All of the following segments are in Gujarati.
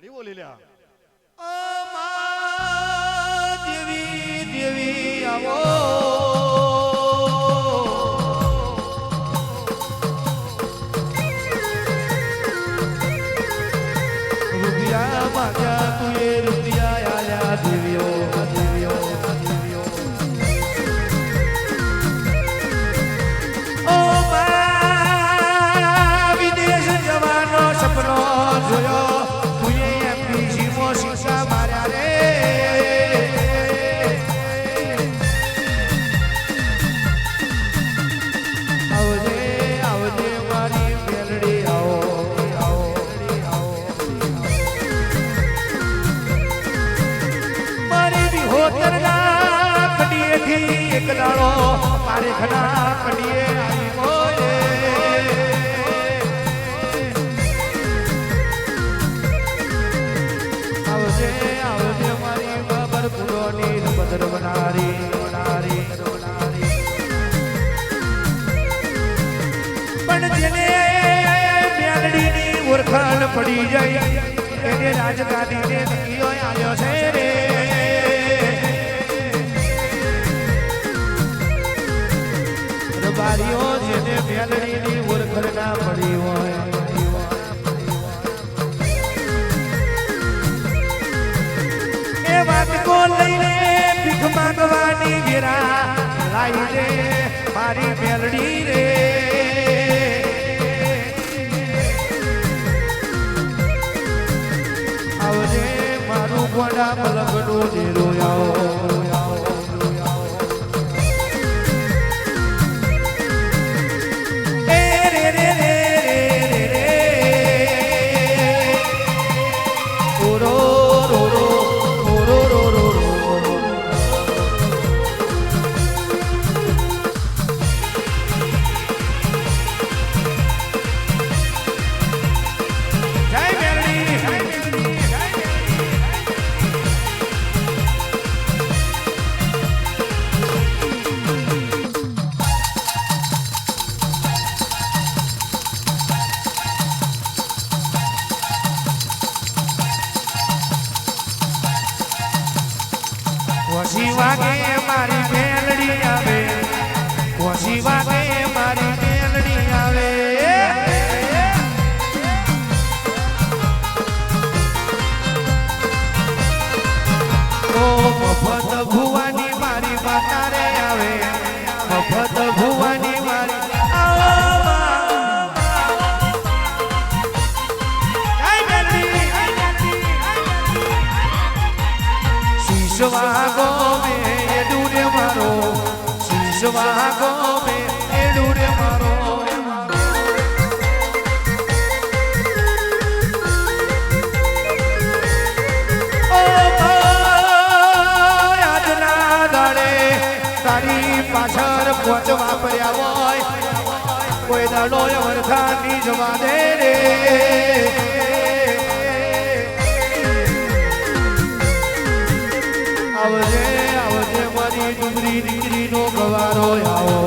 ઘડી બોલી લ્યા દેવી દેવી આવો માગ્યા તું એ રૂપિયા દેવીઓ દેવીઓ પણ જેને ઓળખાણ પડી જાય એને રાજગાદીને નકીઓ આવ્યો છે રે. રબારીઓ જેને મેલડીની ઓળખર ના પડી હોય. એ વાત કો લઈને ભીખ માંગવાની ગેરા લાઈ દે મારી મેલડી રે. આવજે મારું ગોડા પલકનું જે આવો. વાગે મારી મેલડી આવે. કોશી વાગે મારી મેલડી આવે. મફત ભુવાની મારી માતા રે આવે. મફત શીશવા ગમે, એ ડૂરે મારો. શીશવા ગમે, એ ડૂરે મારો. પાછળ પોચ વાપર્યા હોય. કોઈ દાડો વરખાની જવા દે રે. આવજે આવજે મારી ડુંગરી દીકરીનો ગવારો આવો.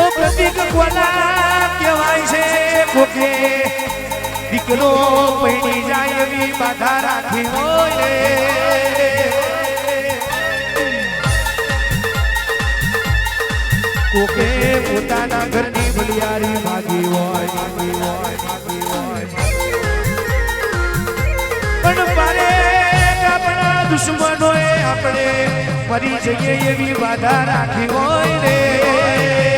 ઓ પ્રતિક કોના કહેવાય છે કોકે દીકરો પૈણી જાય એવી બાધા રાખી હોય. કોકે પોતાના ઘરની બલિયારી દુશ્મનોએ આપણે ફરી જઈએ એવી બાધા રાખી હોય રે.